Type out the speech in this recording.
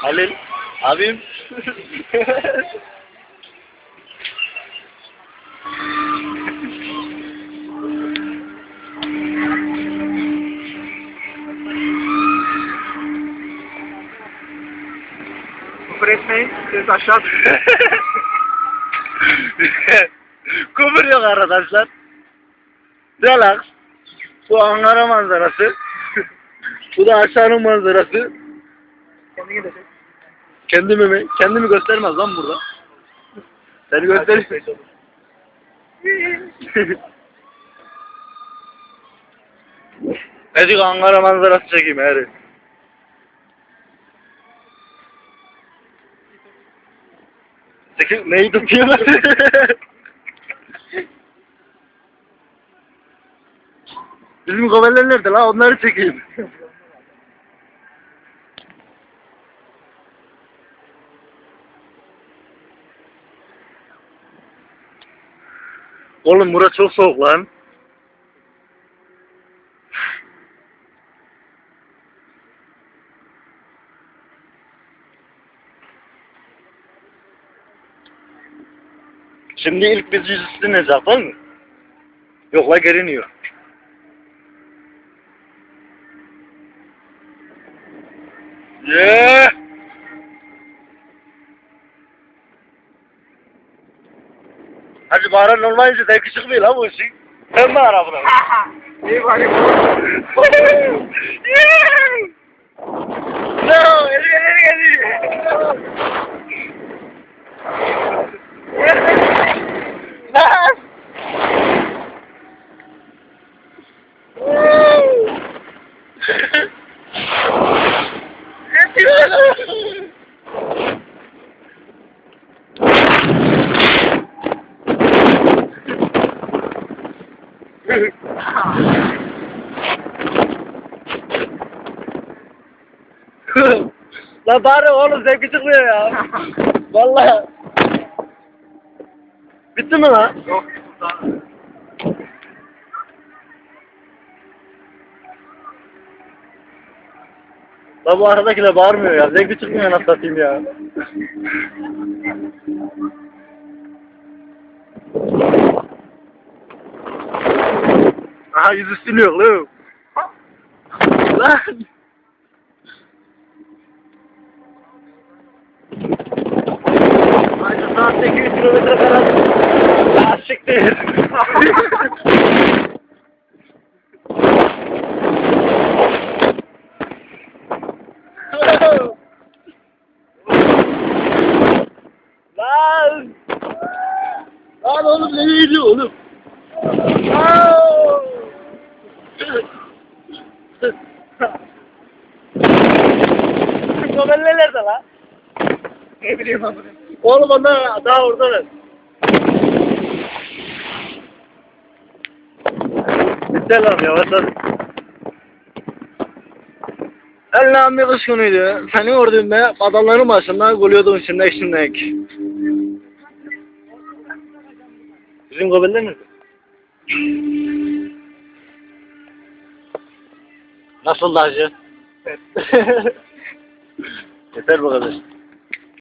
Halil. Abim. Küfür etmeyin. Siz aşağı. Kumur yok arkadaşlar. Relax. Bu Ankara manzarası. Bu da aşağının manzarası. Kendine gidecek. Kendimi mi? Kendimi göstermez lan burada. Seni göster. Azıcık Ankara manzarası çekeyim hadi. Çekin, neyi tutuyorlar? Bizim koveller nerede la? Onları çekeyim. Oğlum bura çok soğuk lan. Şimdi ilk biz yüzüstü ineceğiz değil mi? Yok la geri iniyor. Yeah. Hacı Bahran olmayınca zevki çıkmıyor lan bu işin. Sen de ara. İyi bari. No, el el el Lan! La bari oğlum zevki çıkmıyor ya. Vallahi. Bitti mi lan? Yok. La bu aradakiler bağırmıyor ya. Zevki çıkmıyor nasıl satayım ya. Aha yüzü siliyor lan. Lan. Ayrıca saatte 200 kilometre falan. Ya siktir. Lan! Lan oğlum nereye gidiyor oğlum? Lan! Göbeller nerede lan? Ne bileyim abi. Oğlum onlar daha oradalar. Bitti lan yavaşladık. Allah'ım bir kış günüydü. Seni gördüğümde adamların başında gülüyordum içimde şimdek. Bizim göbeller nerede? Nasıl hacı? Evet. Yeter bu kadar.